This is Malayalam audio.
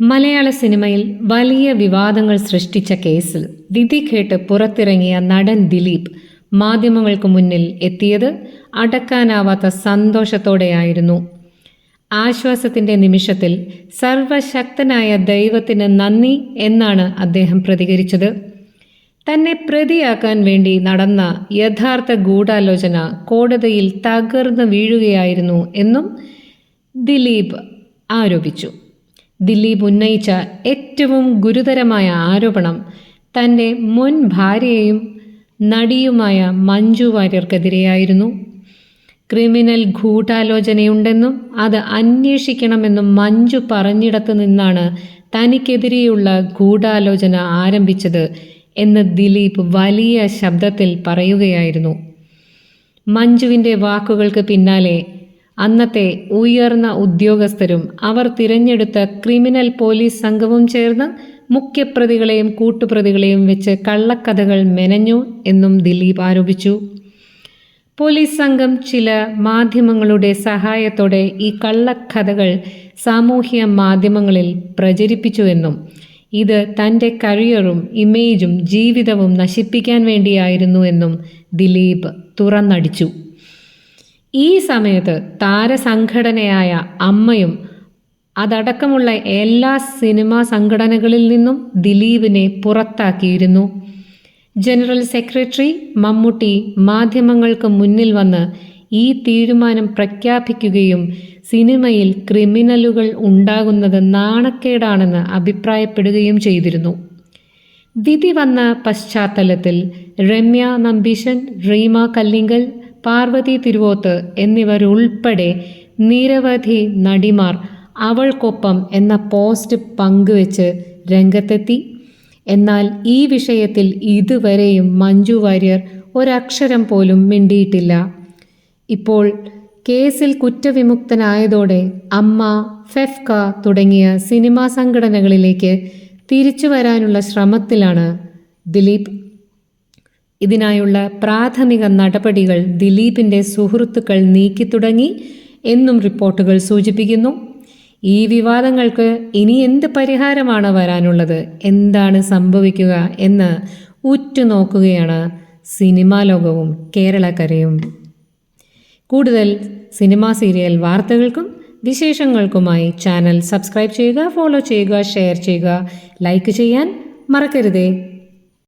മലയാള സിനിമയിൽ വലിയ വിവാദങ്ങൾ സൃഷ്ടിച്ച കേസിൽ വിധി കേട്ട് പുറത്തിറങ്ങിയ നടൻ ദിലീപ് മാധ്യമങ്ങൾക്ക് മുന്നിൽ എത്തിയത് അടക്കാനാവാത്ത സന്തോഷത്തോടെയായിരുന്നു. ആശ്വാസത്തിന്റെ നിമിഷത്തിൽ സർവശക്തനായ ദൈവത്തിന് നന്ദി എന്നാണ് അദ്ദേഹം പ്രതികരിച്ചത്. തന്നെ പ്രതിയാക്കാൻ വേണ്ടി നടന്ന യഥാർത്ഥ ഗൂഢാലോചന കോടതിയിൽ തകർന്നു വീഴുകയായിരുന്നു എന്നും ദിലീപ് ആരോപിച്ചു. ദിലീപ് ഉന്നയിച്ച ഏറ്റവും ഗുരുതരമായ ആരോപണം തന്റെ മുൻ ഭാര്യയെയും നടിയുമായ മഞ്ജു വാര്യർക്കെതിരെയായിരുന്നു. ക്രിമിനൽ ഗൂഢാലോചനയുണ്ടെന്നും അത് അന്വേഷിക്കണമെന്നും മഞ്ജു പറഞ്ഞിടത്തു നിന്നാണ് തനിക്കെതിരെയുള്ള ഗൂഢാലോചന ആരംഭിച്ചത് എന്ന് ദിലീപ് വലിയ ശബ്ദത്തിൽ പറയുകയായിരുന്നു. മഞ്ജുവിന്റെ വാക്കുകൾക്ക് പിന്നാലെ അന്നത്തെ ഉയർന്ന ഉദ്യോഗസ്ഥരും അവർ തിരഞ്ഞെടുത്ത ക്രിമിനൽ പോലീസ് സംഘവും ചേർന്ന് മുഖ്യപ്രതികളെയും കൂട്ടുപ്രതികളെയും വെച്ച് കള്ളക്കഥകൾ മെനഞ്ഞു എന്നും ദിലീപ് ആരോപിച്ചു. പോലീസ് സംഘം ചില മാധ്യമങ്ങളുടെ സഹായത്തോടെ ഈ കള്ളക്കഥകൾ സാമൂഹ്യ മാധ്യമങ്ങളിൽ പ്രചരിപ്പിച്ചുവെന്നും ഇത് തന്റെ കരിയറും ഇമേജും ജീവിതവും നശിപ്പിക്കാൻ വേണ്ടിയായിരുന്നു എന്നും ദിലീപ് തുറന്നടിച്ചു. ഈ സമയത്ത് താരസംഘടനയായ അമ്മയും അതടക്കമുള്ള എല്ലാ സിനിമാ സംഘടനകളിൽ നിന്നും ദിലീപിനെ പുറത്താക്കിയിരുന്നു. ജനറൽ സെക്രട്ടറി മമ്മൂട്ടി മാധ്യമങ്ങൾക്ക് മുന്നിൽ വന്ന് ഈ തീരുമാനം പ്രഖ്യാപിക്കുകയും സിനിമയിൽ ക്രിമിനലുകൾ ഉണ്ടാകുന്നത് നാണക്കേടാണെന്ന് അഭിപ്രായപ്പെടുകയും ചെയ്തിരുന്നു. വിധി വന്ന പശ്ചാത്തലത്തിൽ രമ്യ നമ്പീശൻ റീമ കല്ലിങ്കൽ പാർവതി തിരുവോത്ത് എന്നിവരുൾപ്പെടെ നിരവധി നടിമാർ അവൾക്കൊപ്പം എന്ന പോസ്റ്റ് പങ്കുവെച്ച് രംഗത്തെത്തി. എന്നാൽ ഈ വിഷയത്തിൽ ഇതുവരെയും മഞ്ജു വാര്യർ ഒരക്ഷരം പോലും മിണ്ടിയിട്ടില്ല. ഇപ്പോൾ കേസിൽ കുറ്റവിമുക്തനായതോടെ അമ്മ ഫെഫ്ക തുടങ്ങിയ സിനിമാ സംഘടനകളിലേക്ക് തിരിച്ചു വരാനുള്ള ശ്രമത്തിലാണ് ദിലീപ്. ഇതിനായുള്ള പ്രാഥമിക നടപടികൾ ദിലീപിന്റെ സുഹൃത്തുക്കൾ നീക്കി തുടങ്ങി എന്നും റിപ്പോർട്ടുകൾ സൂചിപ്പിക്കുന്നു. ഈ വിവാദങ്ങൾക്ക് ഇനി എന്ത് പരിഹാരമാണ് വരാനുള്ളത്? എന്താണ് സംഭവിക്കുക എന്ന് ഉറ്റുനോക്കുകയാണ് സിനിമാ ലോകവും കേരളക്കരയും. കൂടുതൽ സിനിമാ സീരിയൽ വാർത്തകൾക്കും വിശേഷങ്ങൾക്കുമായി ചാനൽ സബ്സ്ക്രൈബ് ചെയ്യുക ഫോളോ ചെയ്യുക ഷെയർ ചെയ്യുക ലൈക്ക് ചെയ്യാൻ മറക്കരുതേ.